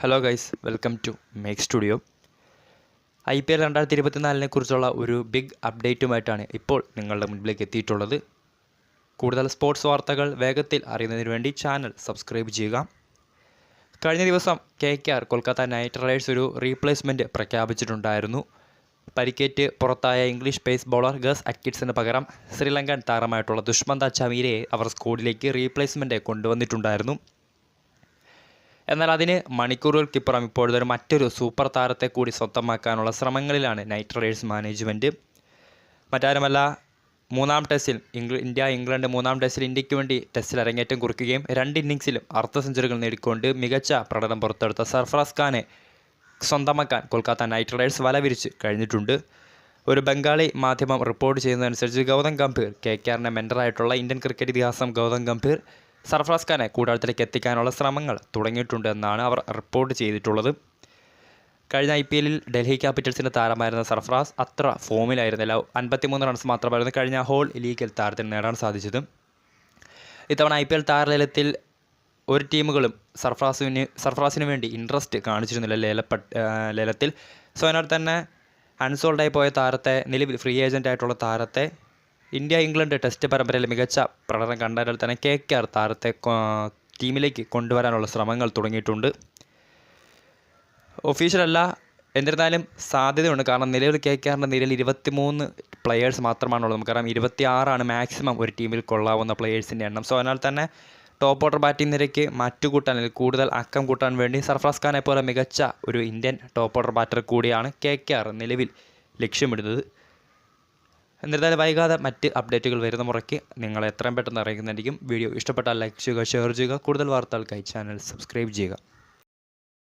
Hello guys welcome to make studio I P L രണ്ടായിരത്തി ഇരുപത്തിനാലിനെ കുറിച്ചുള്ള ഒരു ബിഗ് അപ്ഡേറ്റുമായിട്ടാണ് ഇപ്പോൾ നിങ്ങളുടെ മുൻപിലേക്ക് എത്തിയിട്ടുള്ളത്. കൂടുതൽ സ്പോർട്സ് വാർത്തകൾ വേഗത്തിൽ അറിയുന്നതിന് വേണ്ടി ചാനൽ സബ്സ്ക്രൈബ് ചെയ്യുക. കഴിഞ്ഞ ദിവസം K K R Kolkata knight riders ഒരു റീപ്ലേസ്മെന്റ് പ്രഖ്യാപിച്ചിട്ടുണ്ടായിരുന്നു. പരിക്കേറ്റ് പുറത്തായ ഇംഗ്ലീഷ് പേസ് ബോളർ ഗസ് അക്കിഡ്സിന് പകരം ശ്രീലങ്കൻ താരമായിട്ടുള്ള ദുഷ്മന്ത ചമീരയെ അവർ സ്ക്വാഡിലേക്ക് റീപ്ലേസ്മെന്റ് കൊണ്ടുവന്നിട്ടുണ്ടായിരുന്നു. എന്നാൽ അതിന് മണിക്കൂറുകൾക്കിപ്പുറം ഇപ്പോഴത്തെ മറ്റൊരു സൂപ്പർ താരത്തെ കൂടി സ്വന്തമാക്കാനുള്ള ശ്രമങ്ങളിലാണ് നൈറ്റ് റൈഡേഴ്സ് മാനേജ്മെന്റ് മറ്റാരുമല്ല മൂന്നാം ടെസ്റ്റിൽ ഇംഗ്ല ഇന്ത്യ ഇംഗ്ലണ്ട് മൂന്നാം ടെസ്റ്റിൽ ഇന്ത്യയ്ക്ക് വേണ്ടി ടെസ്റ്റിൽ അരങ്ങേറ്റം കുറിക്കുകയും രണ്ട് ഇന്നിങ്സിലും അർദ്ധ സെഞ്ചുറികൾ നേടിക്കൊണ്ട് മികച്ച പ്രകടനം പുറത്തെടുത്ത സർഫറാസ് ഖാനെ സ്വന്തമാക്കാൻ കൊൽക്കത്ത നൈറ്റ് റൈഡേഴ്സ് വലവിരിച്ച് കഴിഞ്ഞിട്ടുണ്ട്. ഒരു ബംഗാളി മാധ്യമം റിപ്പോർട്ട് ചെയ്യുന്നതനുസരിച്ച് ഗൗതം ഗംഭീർ കെ കെ ആറിന്റെ മെന്ററായിട്ടുള്ള ഇന്ത്യൻ ക്രിക്കറ്റ് ഇതിഹാസം ഗൗതം ഗംഭീർ സർഫറാസ് ഖാനെ കൂടാരത്തിലേക്ക് എത്തിക്കാനുള്ള ശ്രമങ്ങൾ തുടങ്ങിയിട്ടുണ്ടെന്നാണ് അവർ റിപ്പോർട്ട് ചെയ്തിട്ടുള്ളത്. കഴിഞ്ഞ ഐ പി എല്ലിൽ ഡൽഹി ക്യാപിറ്റൽസിന്റെ താരമായിരുന്ന സർഫറാസ് അത്ര ഫോമിലായിരുന്നില്ല. അൻപത്തിമൂന്ന് റൺസ് മാത്രമായിരുന്നു കഴിഞ്ഞ ഹോൾ ലീഗിൽ താരത്തിന് നേടാൻ സാധിച്ചത്. ഇത്തവണ ഐ പി എൽ താരലേലത്തിൽ ഒരു ടീമുകളും സർഫറാസിന് സർഫറാസിന് വേണ്ടി ഇൻട്രസ്റ്റ് കാണിച്ചിരുന്നില്ല ലേലപ്പ ലേലത്തിൽ. സോ അതിനാൽ തന്നെ അൺസോൾഡായി പോയ താരത്തെ നിലവിൽ ഫ്രീ ഏജന്റായിട്ടുള്ള താരത്തെ ഇന്ത്യ ഇംഗ്ലണ്ട് ടെസ്റ്റ് പരമ്പരയിൽ മികച്ച പ്രകടനം കണ്ടതിനാൽ തന്നെ കെ കെ ആർ താരത്തെ ടീമിലേക്ക് കൊണ്ടുവരാനുള്ള ശ്രമങ്ങൾ തുടങ്ങിയിട്ടുണ്ട്. ഒഫീഷ്യലല്ല എന്നിരുന്നാലും സാധ്യതയുണ്ട്. കാരണം നിലവിൽ കെ കെ ആറിന്റെ നിലയിൽ ഇരുപത്തിമൂന്ന് പ്ലെയേഴ്സ് മാത്രമാണുള്ളത്. നമുക്കറിയാം ഇരുപത്തി ആറാണ് മാക്സിമം ഒരു ടീമിൽ കൊള്ളാവുന്ന പ്ലെയേഴ്സിന്റെ എണ്ണം. സോ അതിനാൽ തന്നെ ടോപ്പ് ഓർഡർ ബാറ്റിംഗ് നിരയ്ക്ക് മാറ്റുകൂട്ടാൻ അല്ലെങ്കിൽ കൂടുതൽ അക്കം കൂട്ടാൻ വേണ്ടി സർഫ്രാസ് ഖാനെ പോലെ മികച്ച ഒരു ഇന്ത്യൻ ടോപ്പ് ഓർഡർ ബാറ്റർ കൂടിയാണ് കെ കെ ആർ നിലവിൽ ലക്ഷ്യമിടുന്നത്. എന്നിരുന്നാലും വൈകാതെ മറ്റ് അപ്ഡേറ്റുകൾ വരുന്ന മുറയ്ക്ക് നിങ്ങൾ എത്രയും പെട്ടെന്ന് അറിയിക്കുന്നതായിരിക്കും. വീഡിയോ ഇഷ്ടപ്പെട്ടാൽ ലൈക്ക് ചെയ്യുക ഷെയർ ചെയ്യുക. കൂടുതൽ വാർത്തകൾക്കായി ചാനൽ സബ്സ്ക്രൈബ് ചെയ്യുക.